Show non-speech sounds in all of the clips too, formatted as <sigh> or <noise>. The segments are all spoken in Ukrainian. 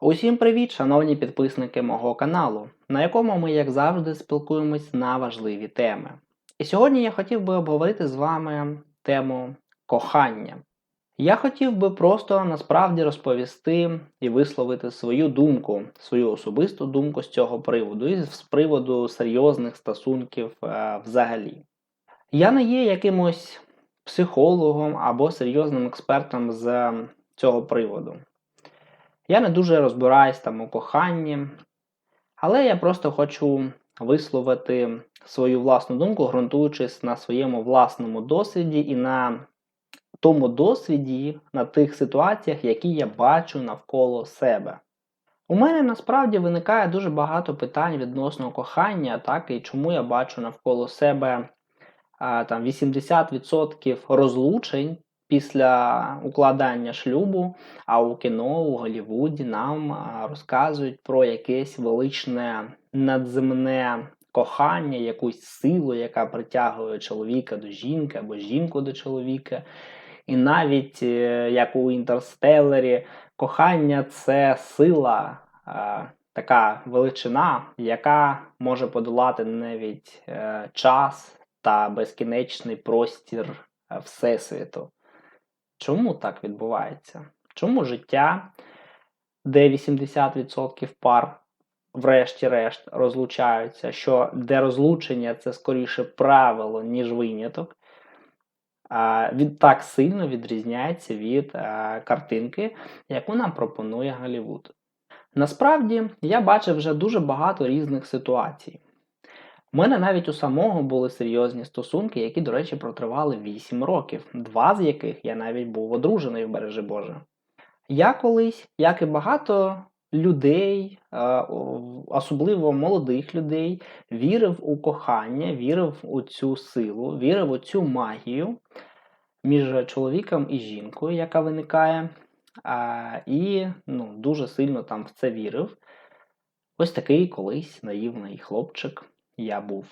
Усім привіт, шановні підписники мого каналу, на якому ми, як завжди, спілкуємось на важливі теми. І сьогодні я хотів би обговорити з вами тему кохання. Я хотів би просто насправді розповісти і висловити свою думку, свою особисту думку з цього приводу, і з приводу серйозних стосунків е, взагалі. Я не є якимось психологом або серйозним експертом з цього приводу. Я не дуже розбираюсь там у коханні, але я просто хочу висловити свою власну думку, ґрунтуючись на своєму власному досвіді і на тому досвіді, на тих ситуаціях, які я бачу навколо себе. У мене насправді виникає дуже багато питань відносно кохання, так, і чому я бачу навколо себе а, там 80% розлучень після укладання шлюбу, а у кіно у Голлівуді нам розказують про якесь величне надземне кохання, якусь силу, яка притягує чоловіка до жінки або жінку до чоловіка. І навіть е, як у інтерстелері, кохання це сила, е, така величина, яка може подолати навіть е, час та безкінечний простір е, Всесвіту. Чому так відбувається? Чому життя, де 80% пар, врешті-решт, розлучаються, що де розлучення це скоріше правило, ніж виняток, від так сильно відрізняється від картинки, яку нам пропонує Голлівуд. Насправді, я бачив вже дуже багато різних ситуацій. У мене навіть у самого були серйозні стосунки, які, до речі, протривали 8 років, два з яких я навіть був одружений в бережі Боже. Я колись, як і багато людей, е, особливо молодих людей, вірив у кохання, вірив у цю силу, вірив у цю магію між чоловіком і жінкою, яка виникає, і ну, дуже сильно там в це вірив. Ось такий колись наївний хлопчик я був.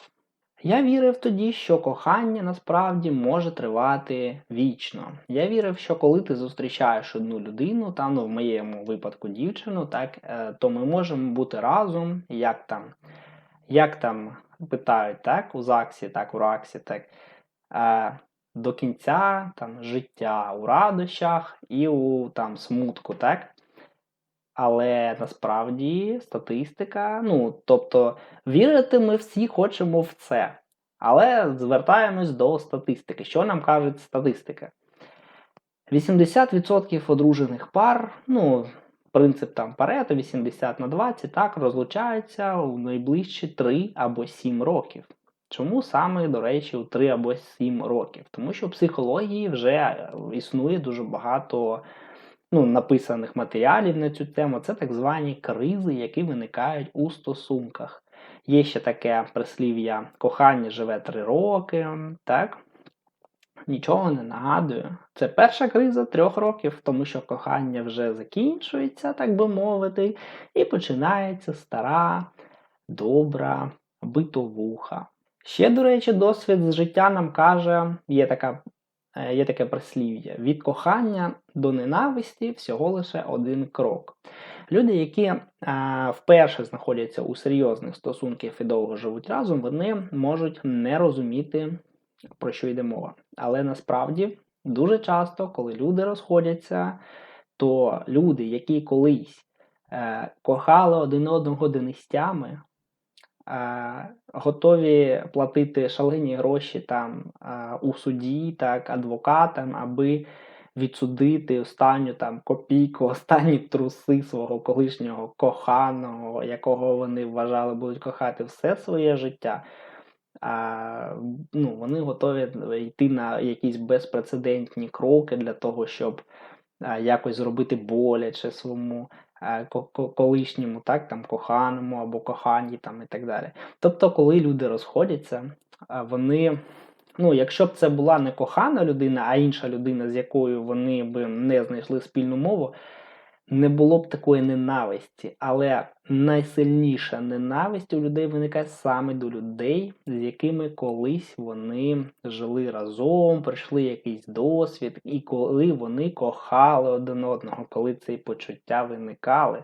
Я вірив тоді, що кохання насправді може тривати вічно. Я вірив, що коли ти зустрічаєш одну людину, там, ну, в моєму випадку дівчину, так, е, то ми можемо бути разом, як там як там питають так, у ЗАГСі, так, у РАКСі, так, е, до кінця там, життя у радощах і у там, смутку. так. Але насправді статистика, ну, тобто, вірити ми всі хочемо в це. Але звертаємось до статистики. Що нам каже статистика? 80% одружених пар, ну, принцип там Парето 80 на 20, так, розлучаються у найближчі 3 або 7 років. Чому саме, до речі, у 3 або 7 років? Тому що в психології вже існує дуже багато ну, написаних матеріалів на цю тему, це так звані кризи, які виникають у стосунках. Є ще таке прислів'я кохання живе три роки, так? Нічого не нагадую. Це перша криза трьох років, тому що кохання вже закінчується, так би мовити, і починається стара, добра битовуха. Ще, до речі, досвід з життя нам каже, є така є таке прислів'я: від кохання до ненависті всього лише один крок. Люди, які е, вперше знаходяться у серйозних стосунках і довго живуть разом, вони можуть не розуміти, про що йде мова. Але насправді дуже часто, коли люди розходяться, то люди, які колись е, кохали один одного династями, готові платити шалені гроші там у суді, так, адвокатам, аби відсудити останню там копійку, <laughs> останні труси свого колишнього коханого, якого вони вважали будуть кохати все своє життя. А, ну, Вони готові йти на якісь безпрецедентні кроки для того, щоб а, якось зробити боляче своєму колишньому, так, там, коханому або коханні там, і так далі. Тобто, коли люди розходяться, е, вони, ну, якщо б це була не кохана людина, а інша людина, з якою вони б не знайшли спільну мову, не було б такої ненависті. Але найсильніша ненависть у людей виникає саме до людей, з якими колись вони жили разом, пройшли якийсь досвід, і коли вони кохали один одного, коли ці почуття виникали.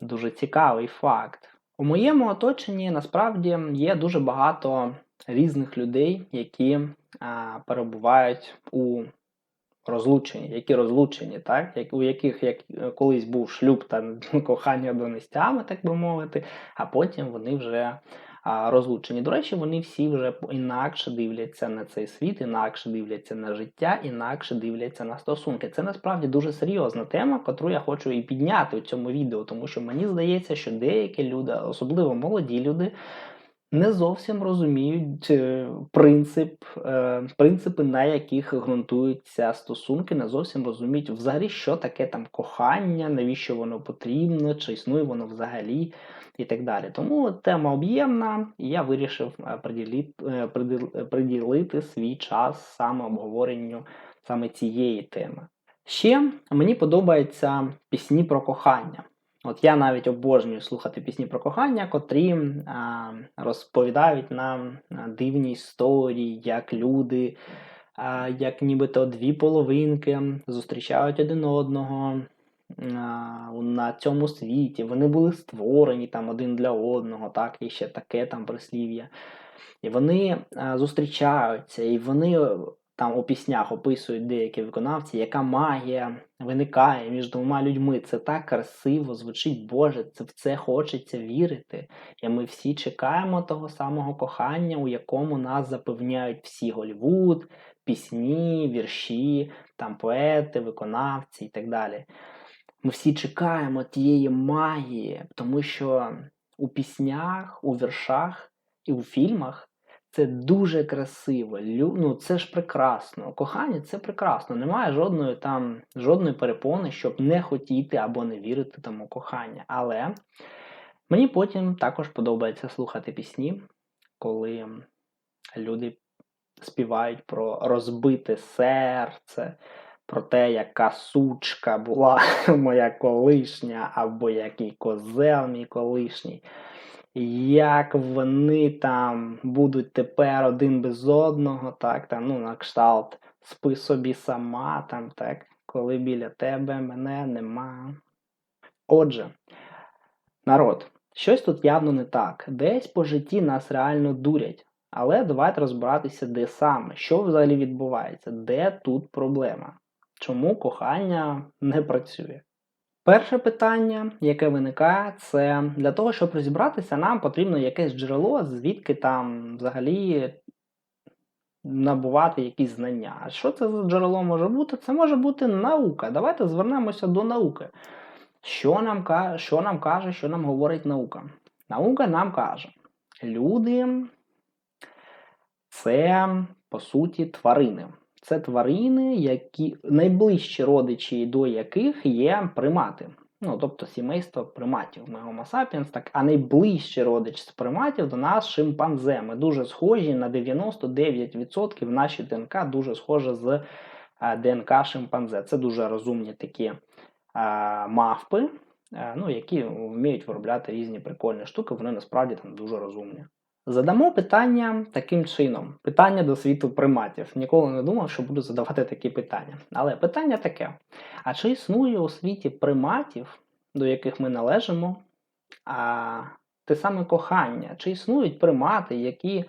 дуже цікавий факт. У моєму оточенні насправді є дуже багато різних людей, які а, перебувають у розлученні, які розлучені, так? як, у яких як, е, колись був шлюб та <laughs> кохання донестями, так би мовити, а потім вони вже а, розлучені. До речі, вони всі вже інакше дивляться на цей світ, інакше дивляться на життя, інакше дивляться на стосунки. Це насправді дуже серйозна тема, яку я хочу і підняти у цьому відео, тому що мені здається, що деякі люди, особливо молоді люди, не зовсім розуміють е, принцип, е, принципи, на яких ґрунтуються стосунки, не зовсім розуміють взагалі, що таке там кохання, навіщо воно потрібно, чи існує воно взагалі і так далі. Тому тема об'ємна, і я вирішив е, приділити, приділити свій час саме обговоренню саме цієї теми. Ще мені подобаються пісні про кохання. От я навіть обожнюю слухати пісні про кохання, котрі а, розповідають нам дивні історії, як люди, а, як нібито дві половинки зустрічають один одного а, на цьому світі. Вони були створені там один для одного, так, і ще таке там прислів'я. І вони а, зустрічаються, і вони е, там у піснях описують деякі виконавці, яка магія виникає між двома людьми. Це так красиво звучить, Боже, це в це хочеться вірити. І ми всі чекаємо того самого кохання, у якому нас запевняють всі Голівуд, пісні, вірші, там поети, виконавці і так далі. Ми всі чекаємо тієї магії, тому що у піснях, у віршах і у фільмах це дуже красиво. Ну, це ж прекрасно. Кохання це прекрасно. Немає жодної там жодної перепони, щоб не хотіти або не вірити тому кохання. Але мені потім також подобається слухати пісні, коли люди співають про розбите серце, про те, яка сучка була <laughs> моя колишня, або який козел мій колишній як вони там будуть тепер один без одного, так, там, ну, на кшталт спи собі сама, там, так, коли біля тебе мене нема. Отже, народ, щось тут явно не так. Десь по житті нас реально дурять. Але давайте розбиратися, де саме, що взагалі відбувається, де тут проблема, чому кохання не працює. Перше питання, яке виникає, це для того, щоб розібратися, нам потрібно якесь джерело, звідки там взагалі набувати якісь знання. А що це за джерело може бути? Це може бути наука. Давайте звернемося до науки. Що нам, що нам каже, що нам говорить наука? Наука нам каже, люди це, по суті, тварини. Це тварини, які найближчі родичі до яких є примати. Ну, тобто сімейство приматів. Ми Homo sapiens, так, а найближчий родич з приматів до нас шимпанзе. Ми дуже схожі на 99% наші ДНК дуже схожа з ДНК шимпанзе. Це дуже розумні такі а, мавпи, а, ну, які вміють виробляти різні прикольні штуки, вони насправді там дуже розумні. Задамо питання таким чином: питання до світу приматів. Ніколи не думав, що буду задавати такі питання. Але питання таке: а чи існує у світі приматів, до яких ми належимо, а те саме кохання? Чи існують примати, які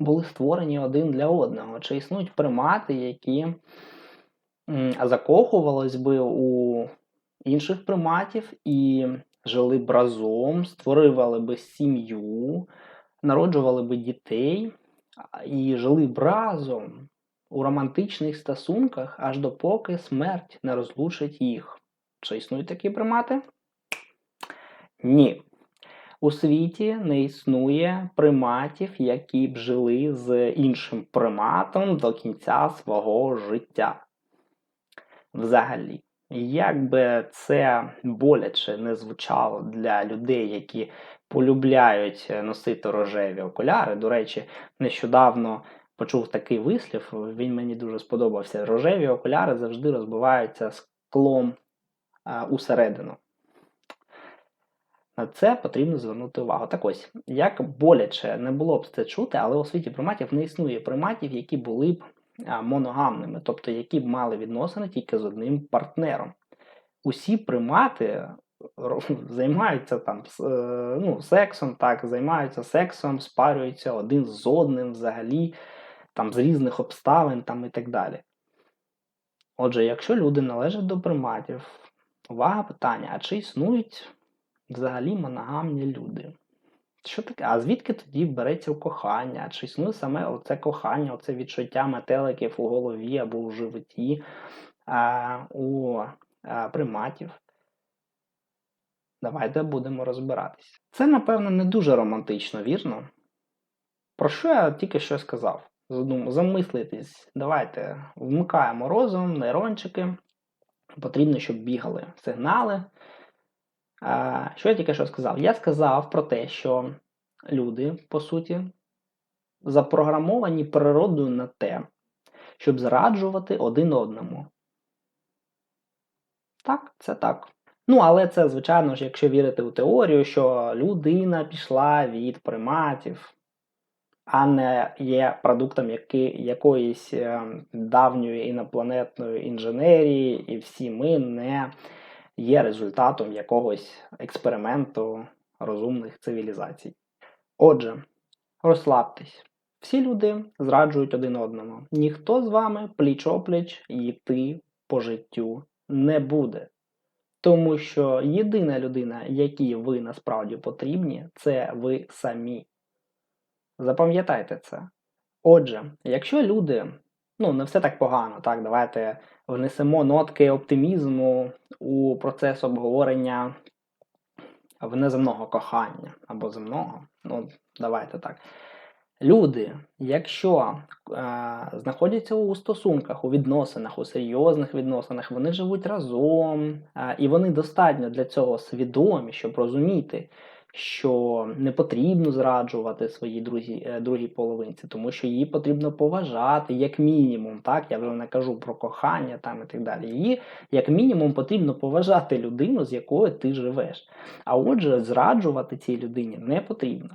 були створені один для одного? Чи існують примати, які закохувались би у інших приматів і жили б разом, створювали би сім'ю? Народжували би дітей і жили б разом у романтичних стосунках, аж допоки смерть не розлучить їх. Чи існують такі примати? Ні. У світі не існує приматів, які б жили з іншим приматом до кінця свого життя. Взагалі. Як би це боляче не звучало для людей, які полюбляють е, носити рожеві окуляри. До речі, нещодавно почув такий вислів, він мені дуже сподобався. Рожеві окуляри завжди розбиваються склом а, усередину. На це потрібно звернути увагу. Так ось, як боляче не було б це чути, але у світі приматів не існує приматів, які були б моногамними, тобто які б мали відносини тільки з одним партнером. Усі примати займаються там е, ну, сексом, так, займаються сексом, спарюються один з одним взагалі, там з різних обставин там, і так далі. Отже, якщо люди належать до приматів, увага питання: а чи існують взагалі моногамні люди? Що таке? А звідки тоді береться кохання? Чи існує саме оце кохання, оце відчуття метеликів у голові або у животі а, у а, приматів? Давайте будемо розбиратись. Це, напевно, не дуже романтично, вірно? Про що я тільки що сказав? Задум... Замислитись, давайте вмикаємо розум, нейрончики. Потрібно, щоб бігали сигнали. А, що я тільки що сказав? Я сказав про те, що люди, по суті, запрограмовані природою на те, щоб зраджувати один одному. Так, це так. Ну, але це, звичайно ж, якщо вірити у теорію, що людина пішла від приматів, а не є продуктом які, якоїсь е, давньої інопланетної інженерії, і всі ми не є результатом якогось експерименту розумних цивілізацій. Отже, розслабтесь. Всі люди зраджують один одному. Ніхто з вами пліч-опліч йти по життю не буде. Тому що єдина людина, якій ви насправді потрібні, це ви самі. Запам'ятайте це. Отже, якщо люди, ну не все так погано, так, давайте внесемо нотки оптимізму у процес обговорення внеземного кохання або земного. Ну, давайте так. Люди, якщо е, знаходяться у стосунках, у відносинах, у серйозних відносинах, вони живуть разом, е, і вони достатньо для цього свідомі, щоб розуміти, що не потрібно зраджувати своїй друзі, е, другій половинці, тому що її потрібно поважати, як мінімум. Так, я вже не кажу про кохання там і так далі. Її, як мінімум, потрібно поважати людину, з якою ти живеш. А отже, зраджувати цій людині не потрібно.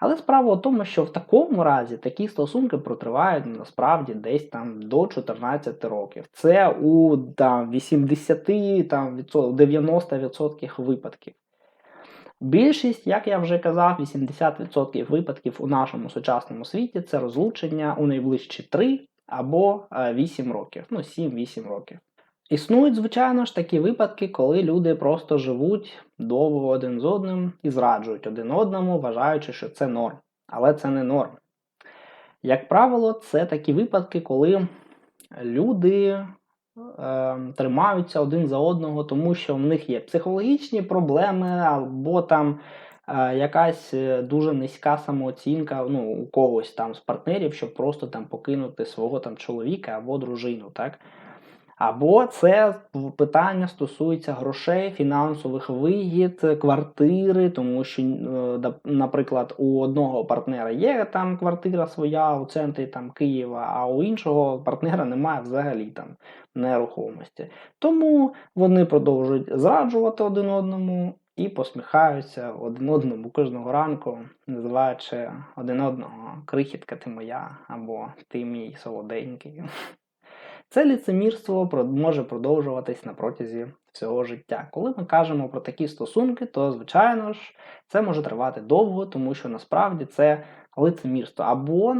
Але справа в тому, що в такому разі такі стосунки протривають насправді десь там до 14 років. Це у там, 80 там, 90% випадків. Більшість, як я вже казав, 80% випадків у нашому сучасному світі це розлучення у найближчі 3 або 8 років, ну 7-8 років. Існують, звичайно ж, такі випадки, коли люди просто живуть довго один з одним і зраджують один одному, вважаючи, що це норм. Але це не норм. Як правило, це такі випадки, коли люди е, тримаються один за одного, тому що в них є психологічні проблеми, або там е, якась дуже низька самооцінка ну, у когось там з партнерів, щоб просто там покинути свого там чоловіка або дружину. так? Або це питання стосується грошей, фінансових вигід, квартири, тому що, наприклад, у одного партнера є там квартира своя у центрі там, Києва, а у іншого партнера немає взагалі там нерухомості. Тому вони продовжують зраджувати один одному і посміхаються один одному кожного ранку, називаючи один одного крихітка ти моя або ти мій солоденький. Це ліцемірство може продовжуватись на протязі всього життя. Коли ми кажемо про такі стосунки, то, звичайно ж, це може тривати довго, тому що насправді це лицемірство. Або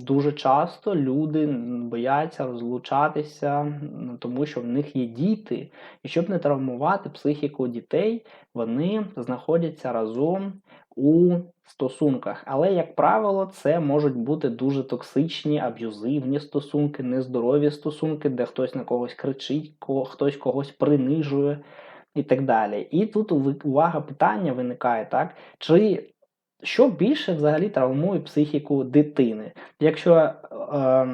дуже часто люди бояться розлучатися, тому що в них є діти. І щоб не травмувати психіку дітей, вони знаходяться разом у стосунках. Але, як правило, це можуть бути дуже токсичні, аб'юзивні стосунки, нездорові стосунки, де хтось на когось кричить, хтось когось принижує і так далі. І тут увага питання виникає, так? Чи що більше взагалі травмує психіку дитини? Якщо е,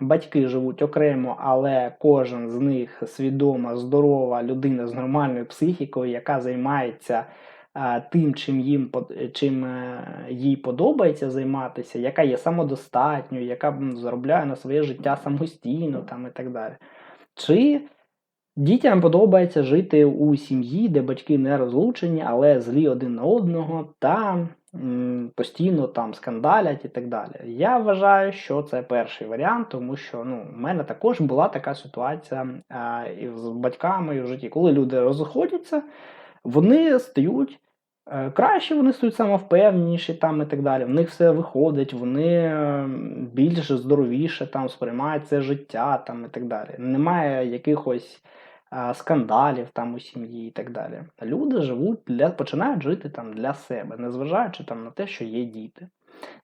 батьки живуть окремо, але кожен з них свідома, здорова людина з нормальною психікою, яка займається тим, чим їм чим е, їй подобається займатися, яка є самодостатньою, яка заробляє на своє життя самостійно там і так далі. Чи дітям подобається жити у сім'ї, де батьки не розлучені, але злі один на одного та постійно там скандалять і так далі. Я вважаю, що це перший варіант, тому що ну, в мене також була така ситуація а, і з батьками і в житті, коли люди розходяться. вони стають е, краще, вони стають самовпевненіші там і так далі. В них все виходить, вони е, більш здоровіше там сприймають це життя там і так далі. Немає якихось скандалів там у сім'ї і так далі. Люди живуть для починають жити там для себе, незважаючи там на те, що є діти.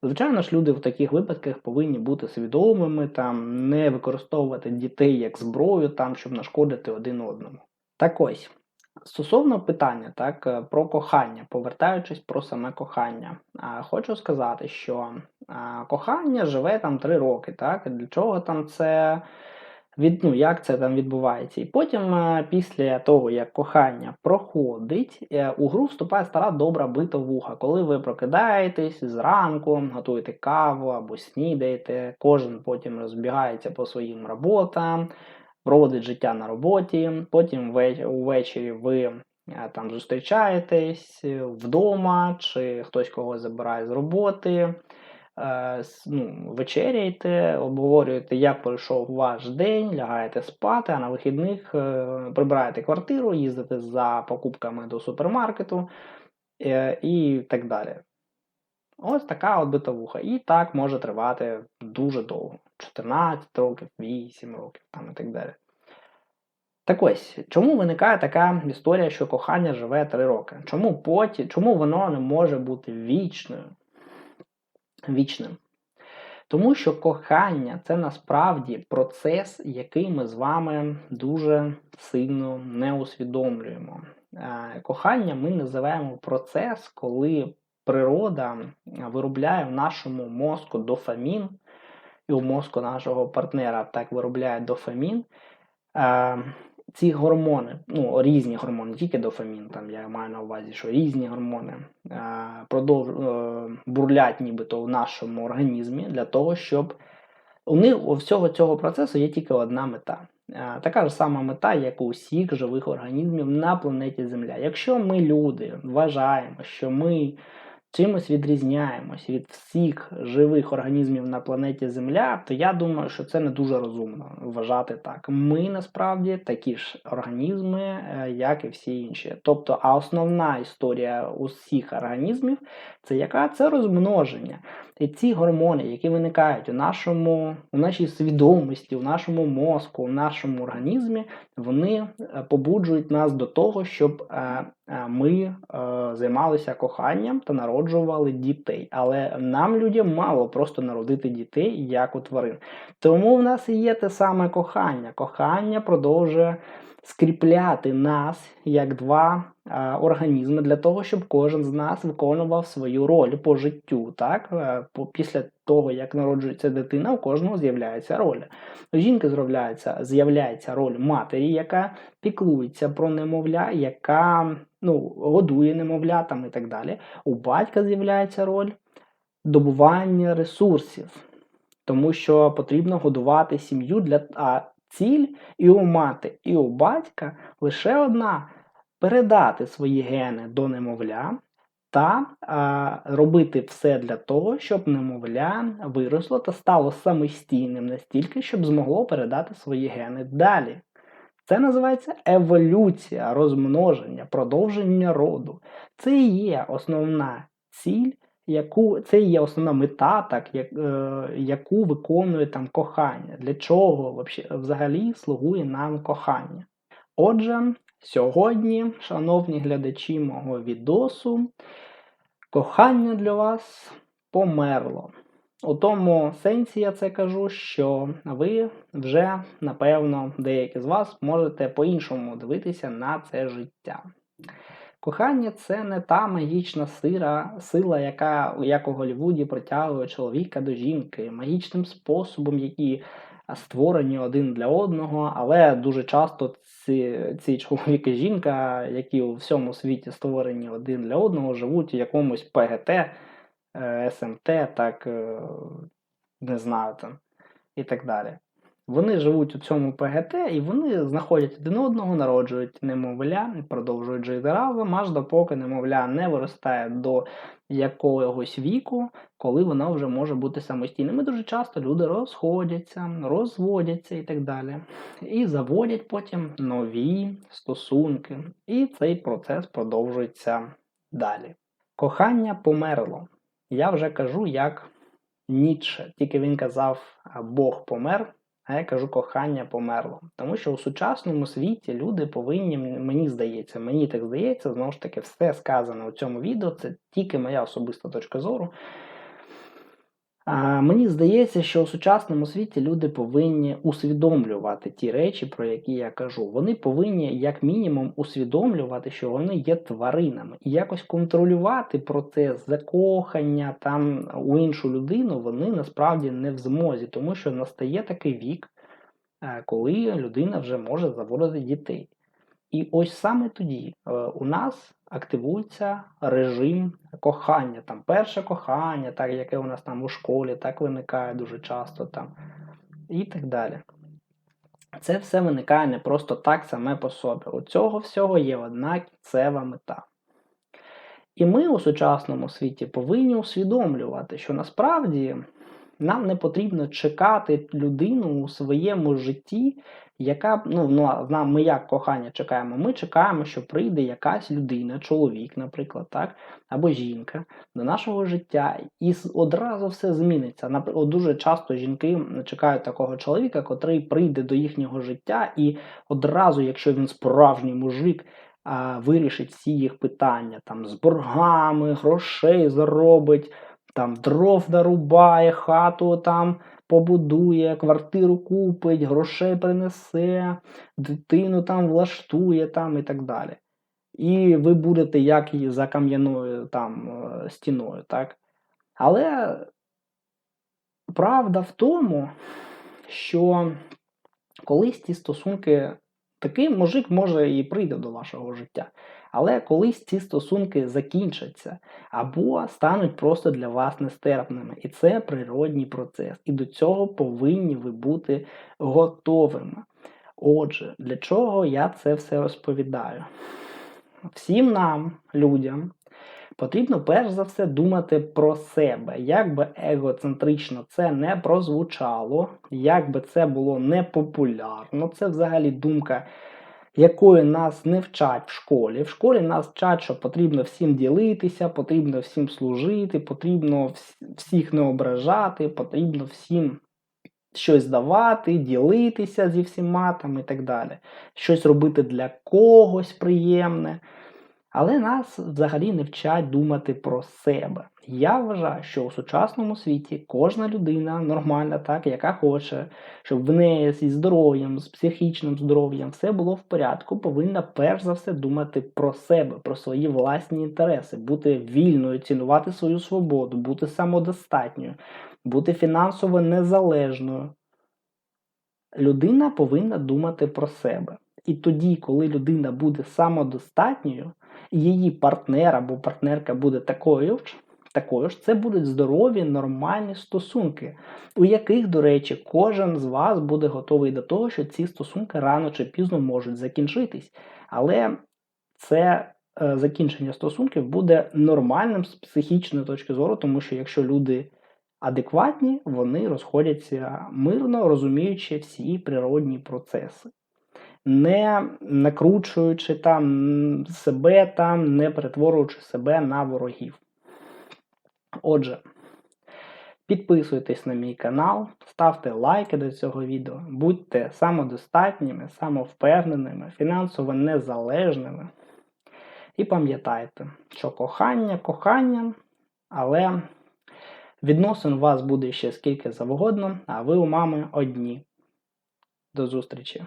Звичайно ж, люди в таких випадках повинні бути свідомими, там не використовувати дітей як зброю, там щоб нашкодити один одному. Так ось. Стосовно питання так, е, про кохання, повертаючись про саме кохання, хочу сказати, що кохання живе там три роки. Так? Для чого там це від, ну, як це там відбувається? І потім, е, після того, як кохання проходить, е, у гру вступає стара добра битовуха, коли ви прокидаєтесь зранку, готуєте каву або снідаєте, кожен потім розбігається по своїм роботам проводить життя на роботі, потім ве- увечері ви е, там зустрічаєтесь вдома, чи хтось когось забирає з роботи, ну, вечеряєте, обговорюєте, як пройшов ваш день, лягаєте спати, а на вихідних е, прибираєте квартиру, їздите за покупками до супермаркету е, і так далі. Ось така от битовуха. І так може тривати дуже довго. 14 років, 8 років там і так далі. Так ось, чому виникає така історія, що кохання живе 3 роки? Чому потім, чому воно не може бути вічною? Вічним? Тому що кохання це насправді процес, який ми з вами дуже сильно не усвідомлюємо. Е, Кохання ми називаємо процес, коли природа виробляє в нашому мозку дофамін, і у мозку нашого партнера так виробляє дофамін. Ці гормони, ну різні гормони, тільки дофамін, там я маю на увазі, що різні гормони е, продовж, е, бурлять нібито в нашому організмі для того, щоб у них у всього цього процесу є тільки одна мета. Е, Така ж сама мета, як у всіх живих організмів на планеті Земля. Якщо ми, люди, вважаємо, що ми чимось відрізняємось від всіх живих організмів на планеті Земля, то я думаю, що це не дуже розумно вважати так. Ми насправді такі ж організми, е, як і всі інші. Тобто, а основна історія усіх організмів це яка? Це розмноження. І ці гормони, які виникають у нашому, у нашій свідомості, у нашому мозку, у нашому організмі, вони е, побуджують нас до того, щоб е, е, ми займалися коханням та народжували дітей. Але нам, людям, мало просто народити дітей, як у тварин. Тому в нас і є те саме кохання. Кохання продовжує скріпляти нас як два е, організми для того, щоб кожен з нас виконував свою роль по життю. Так? Після того, як народжується дитина, у кожного з'являється роль. У жінки з'являється, з'являється роль матері, яка піклується про немовля, яка ну, годує немовля там і так далі. У батька з'являється роль добування ресурсів, тому що потрібно годувати сім'ю для а ціль і у мати, і у батька лише одна передати свої гени до немовля та а, робити все для того, щоб немовля виросло та стало самостійним настільки, щоб змогло передати свої гени далі. Це називається еволюція, розмноження, продовження роду. Це і є основна ціль, яку це є основна мета, так, як, е, яку виконує там кохання. Для чого взагалі слугує нам кохання? Отже, сьогодні, шановні глядачі мого відосу, кохання для вас померло. У тому сенсі я це кажу, що ви вже, напевно, деякі з вас можете по-іншому дивитися на це життя. Кохання це не та магічна сила, сила, яка як у Голлівуді притягує чоловіка до жінки, магічним способом, які створені один для одного, але дуже часто ці, ці чоловік і жінка, які у всьому світі створені один для одного, живуть у якомусь ПГТ, е, СМТ, так е, не знаю там, і так далі. Вони живуть у цьому ПГТ і вони знаходять один одного, народжують немовля продовжують жити разом, аж допоки немовля не виростає до якогось віку, коли воно вже може бути самостійним. І дуже часто люди розходяться, розводяться і так далі. І заводять потім нові стосунки. І цей процес продовжується далі. Кохання померло. Я вже кажу як Ніцше. Тільки він казав Бог помер. А я кажу, кохання померло. Тому що у сучасному світі люди повинні, мені здається, мені так здається, знову ж таки, все сказане у цьому відео, це тільки моя особиста точка зору. Мені здається, що у сучасному світі люди повинні усвідомлювати ті речі, про які я кажу. Вони повинні, як мінімум, усвідомлювати, що вони є тваринами, і якось контролювати процес закохання там у іншу людину вони насправді не в змозі, тому що настає такий вік, е, коли людина вже може заводити дітей. І ось саме тоді е, у нас активується режим кохання. Там перше кохання, так яке у нас там у школі, так виникає дуже часто там і так далі. Це все виникає не просто так саме по собі. У цього всього є одна кінцева мета. І ми у сучасному світі повинні усвідомлювати, що насправді нам не потрібно чекати людину у своєму житті, яка ну, ну ми як кохання чекаємо? Ми чекаємо, що прийде якась людина, чоловік, наприклад, так, або жінка до нашого життя, і одразу все зміниться. Наприклад, дуже часто жінки чекають такого чоловіка, котрий прийде до їхнього життя, і одразу, якщо він справжній мужик. Вирішить всі їх питання там з боргами, грошей заробить, там дров нарубає, хату там побудує, квартиру купить, грошей принесе, дитину там влаштує там і так далі. І ви будете як і за кам'яною там е, стіною. так? Але правда в тому, що колись ці стосунки, такий мужик може і прийде до вашого життя. Але колись ці стосунки закінчаться або стануть просто для вас нестерпними. І це природній процес. І до цього повинні ви бути готовими. Отже, для чого я це все розповідаю? Всім нам, людям, потрібно перш за все думати про себе. Як би егоцентрично це не прозвучало, як би це було непопулярно, це взагалі думка якої нас не вчать в школі. В школі нас вчать, що потрібно всім ділитися, потрібно всім служити, потрібно всіх не ображати, потрібно всім щось давати, ділитися зі всіма там і так далі. Щось робити для когось приємне. Але нас взагалі не вчать думати про себе. Я вважаю, що у сучасному світі кожна людина нормальна, так, яка хоче, щоб в неї зі здоров'ям, з психічним здоров'ям все було в порядку, повинна перш за все думати про себе, про свої власні інтереси, бути вільною, цінувати свою свободу, бути самодостатньою, бути фінансово незалежною. Людина повинна думати про себе. І тоді, коли людина буде самодостатньою, її партнер або партнерка буде такою ж, такою ж, це будуть здорові, нормальні стосунки, у яких, до речі, кожен з вас буде готовий до того, що ці стосунки рано чи пізно можуть закінчитись. Але це е, закінчення стосунків буде нормальним з психічної точки зору, тому що якщо люди адекватні, вони розходяться мирно, розуміючи всі природні процеси не накручуючи там себе, там, не перетворюючи себе на ворогів. Отже, підписуйтесь на мій канал, ставте лайки до цього відео, будьте самодостатніми, самовпевненими, фінансово незалежними. І пам'ятайте, що кохання коханням, але відносин у вас буде ще скільки завгодно, а ви у мами одні. До зустрічі!